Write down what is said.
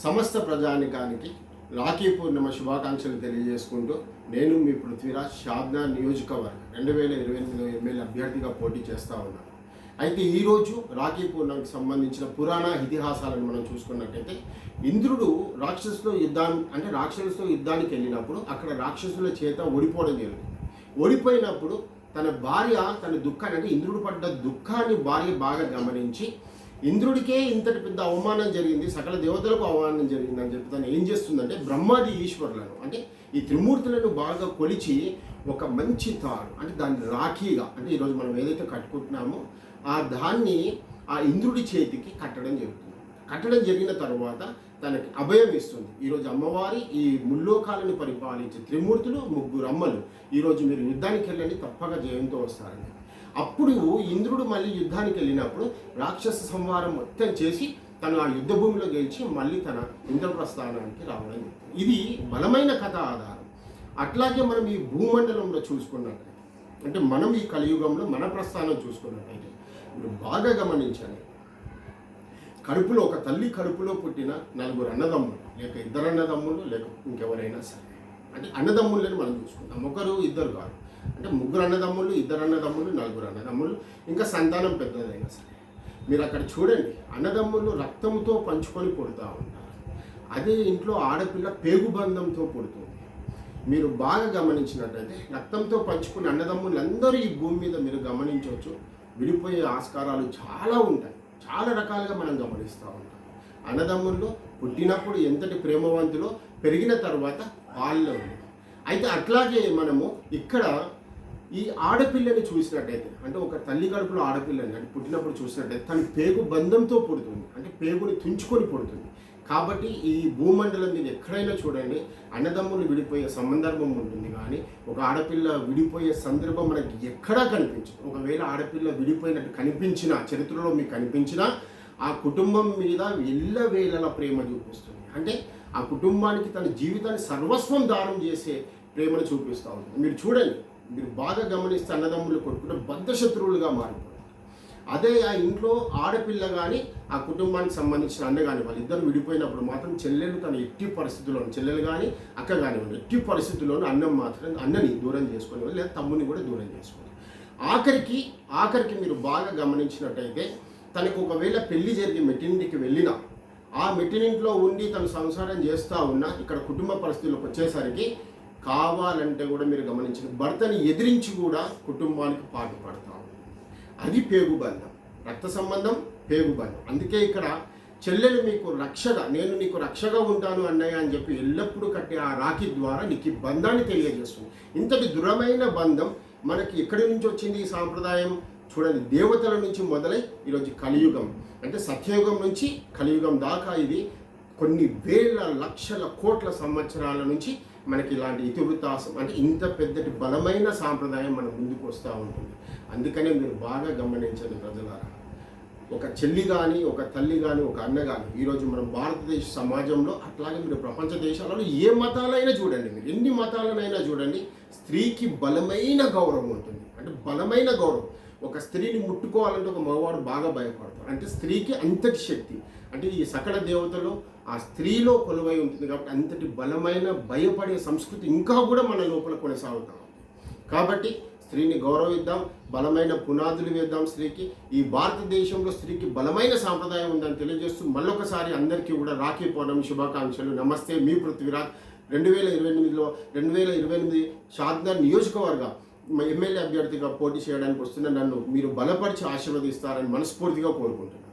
సమస్త ప్రజానికానికి రాఖీ పూర్ణిమ శుభాకాంక్షలు తెలియజేసుకుంటూ నేను మీ పృథ్వీరాజ్ షాద్నా నియోజకవర్గం రెండు వేల ఇరవై ఎనిమిదిలో ఎమ్మెల్యే అభ్యర్థిగా పోటీ చేస్తూ ఉన్నాను. అయితే ఈరోజు రాఖీ పూర్ణంకి సంబంధించిన పురాణ ఇతిహాసాలను మనం చూసుకున్నట్టయితే ఇంద్రుడు రాక్షసులో యుద్ధాన్ని అంటే రాక్షసులతో యుద్ధానికి వెళ్ళినప్పుడు అక్కడ రాక్షసుల చేత ఓడిపోవడం జరిగింది. ఓడిపోయినప్పుడు తన భార్య తన దుఃఖాన్ని అంటే ఇంద్రుడు పడ్డ దుఃఖాన్ని భార్య బాగా గమనించి ఇంద్రుడికే ఇంతటి పెద్ద అవమానం జరిగింది సకల దేవతలకు అవమానం జరిగిందని చెప్పి తను ఏం చేస్తుందంటే బ్రహ్మాది ఈశ్వరులను అంటే ఈ త్రిమూర్తులను బాగా కొలిచి ఒక మంచి తాడు అంటే దాన్ని రాఖీగా అంటే ఈరోజు మనం ఏదైతే కట్టుకుంటున్నామో ఆ దాన్ని ఆ ఇంద్రుడి చేతికి కట్టడం జరుగుతుంది. కట్టడం జరిగిన తర్వాత తనకి అభయం ఇస్తుంది. ఈరోజు అమ్మవారి ఈ ముల్లోకాలను పరిపాలించే త్రిమూర్తులు ముగ్గురు అమ్మలు. ఈరోజు మీరు యుద్ధానికి వెళ్ళండి తప్పక జయంతో వస్తారని. అప్పుడు ఇంద్రుడు మళ్ళీ యుద్ధానికి వెళ్ళినప్పుడు రాక్షస సంహారం మొత్తం చేసి తను ఆ యుద్ధ భూమిలో గెలిచి మళ్ళీ తన ఇంద్రప్రస్థానానికి రావడం ఇది బలమైన కథ ఆధారం. అట్లాగే మనం ఈ భూమండలంలో చూసుకున్నట్లయితే అంటే మనం ఈ కలియుగంలో మన ప్రస్థానం చూసుకున్నట్టయితే మీరు బాగా గమనించండి కడుపులో ఒక తల్లి కడుపులో పుట్టిన నలుగురు అన్నదమ్ములు లేక ఇద్దరు అన్నదమ్ములు లేక ఇంకెవరైనా సరే. అంటే అన్నదమ్ములని మనం చూసుకుంటాం. ఒకరు ఇద్దరు కాదు. అంటే ముగ్గురు అన్నదమ్ములు ఇద్దరు అన్నదమ్ములు నలుగురు అన్నదమ్ములు ఇంకా సంతానం పెద్దదైనా సరే. మీరు అక్కడ చూడండి అన్నదమ్ములు రక్తంతో పంచుకొని పుడతా ఉంటారు. అదే ఇంట్లో ఆడపిల్ల పేగుబంధంతో పుడుతుంది. మీరు బాగా గమనించినట్టయితే రక్తంతో పంచుకుని అన్నదమ్ములందరూ ఈ భూమి మీద మీరు గమనించవచ్చు. విడిపోయే ఆస్కారాలు చాలా ఉంటాయి. చాలా రకాలుగా మనం గమనిస్తూ ఉంటాం. అన్నదమ్ముల్లో పుట్టినప్పుడు ఎంతటి ప్రేమవంతులో పెరిగిన తర్వాత వాళ్ళలో అయితే అట్లాగే మనము ఇక్కడ ఈ ఆడపిల్లని చూసినట్టయితే అంటే ఒక తల్లి కడుపులో ఆడపిల్లని అంటే పుట్టినప్పుడు చూసినట్టయితే తన పేగు బంధంతో పుడుతుంది. అంటే పేగుని తుంచుకొని పుడుతుంది. కాబట్టి ఈ భూమండలం మీద ఎక్కడైనా చూడండి అన్నదమ్ములు విడిపోయే సందర్భం ఉంటుంది కానీ ఒక ఆడపిల్ల విడిపోయే సందర్భం మనకి ఎక్కడా కనిపించదు. ఒకవేళ ఆడపిల్ల విడిపోయినట్టు కనిపించినా చరిత్రలో మీకు కనిపించినా ఆ కుటుంబం మీద ఎల్లవేళల ప్రేమ చూపిస్తుంది. అంటే ఆ కుటుంబానికి తన జీవితాన్ని సర్వస్వం దానం చేసే ప్రేమను చూపిస్తూ ఉంటుంది. మీరు చూడండి మీరు బాగా గమనిస్తే అన్నదమ్ములు కొట్టుకుంటే బద్ధ శత్రువులుగా మారిపోతారు అదే ఆ ఇంట్లో ఆడపిల్ల కానీ ఆ కుటుంబానికి సంబంధించిన అన్న కానీ వాళ్ళిద్దరు విడిపోయినప్పుడు మాత్రం చెల్లెలు తన ఎట్టి పరిస్థితుల్లోనూ చెల్లెలు కానీ అక్క కానివ్వండి ఎట్టి పరిస్థితుల్లోనూ అన్నం మాత్రం అన్నని దూరం చేసుకుని లేదా తమ్ముని కూడా దూరం చేసుకుని. ఆఖరికి ఆఖరికి మీరు బాగా గమనించినట్టయితే తనకు ఒకవేళ పెళ్ళి జరిగి మెట్టింటికి వెళ్ళినా ఆ మెట్టినింట్లో ఉండి తను సంసారం చేస్తూ ఉన్నా ఇక్కడ కుటుంబ పరిస్థితులకు వచ్చేసరికి కావాలంటే కూడా మీరు గమనించిన భర్తని ఎదిరించి కూడా కుటుంబానికి పాటు అది పేగు బంధం. రక్త సంబంధం పేగు బంధం. అందుకే ఇక్కడ చెల్లెలు మీకు రక్షగా నేను నీకు రక్షగా ఉంటాను అన్నయ్య అని చెప్పి ఎల్లప్పుడూ కట్టే ఆ రాఖీ ద్వారా నీకు ఈ బంధాన్ని తెలియజేస్తుంది. ఇంతటి దృఢమైన బంధం మనకి ఎక్కడి నుంచి వచ్చింది ఈ సాంప్రదాయం? చూడండి దేవతల నుంచి మొదలై ఈరోజు కలియుగం. అంటే సత్యయుగం నుంచి కలియుగం దాకా ఇది కొన్ని వేల లక్షల కోట్ల సంవత్సరాల నుంచి మనకి ఇలాంటి ఇతివృత్తాసం అంటే ఇంత పెద్దటి బలమైన సాంప్రదాయం మన ముందుకు వస్తూ ఉంటుంది. అందుకనే మీరు బాగా గమనించండి ప్రజలారా. ఒక చెల్లి కానీ ఒక తల్లి కానీ ఒక అన్న కానీ ఈరోజు మనం భారతదేశ సమాజంలో అట్లాగే మీరు ప్రపంచ దేశాలలో ఏ మతాలైనా చూడండి మీరు. ఎన్ని మతాలనైనా చూడండి స్త్రీకి బలమైన గౌరవం ఉంటుంది. అంటే బలమైన గౌరవం. ఒక స్త్రీని ముట్టుకోవాలంటే ఒక మగవాడు బాగా భయపడతాడు. అంటే స్త్రీకి అంతటి శక్తి. అంటే ఈ సకల దేవతలో ఆ స్త్రీలో కొలువై ఉంటుంది కాబట్టి అంతటి బలమైన భయపడే సంస్కృతి ఇంకా కూడా మన లోపల కొనసాగుతాం కాబట్టి స్త్రీని గౌరవిద్దాం బలమైన పునాదులు వేద్దాం స్త్రీకి. ఈ భారతదేశంలో స్త్రీకి బలమైన సాంప్రదాయం ఉందని తెలియజేస్తూ మళ్ళొకసారి అందరికీ కూడా రాఖీ పౌర్ణమి శుభాకాంక్షలు. నమస్తే మీ పృథ్వీరాజ్. రెండు వేల ఇరవై ఎనిమిదిలో రెండు వేల ఇరవై ఎనిమిది షాద్నగర్ నియోజకవర్గ. ఎమ్మెల్యే అభ్యర్థిగా పోటీ చేయడానికి వస్తున్న నన్ను మీరు బలపరిచి ఆశీర్వదిస్తారని మనస్ఫూర్తిగా కోరుకుంటున్నాను.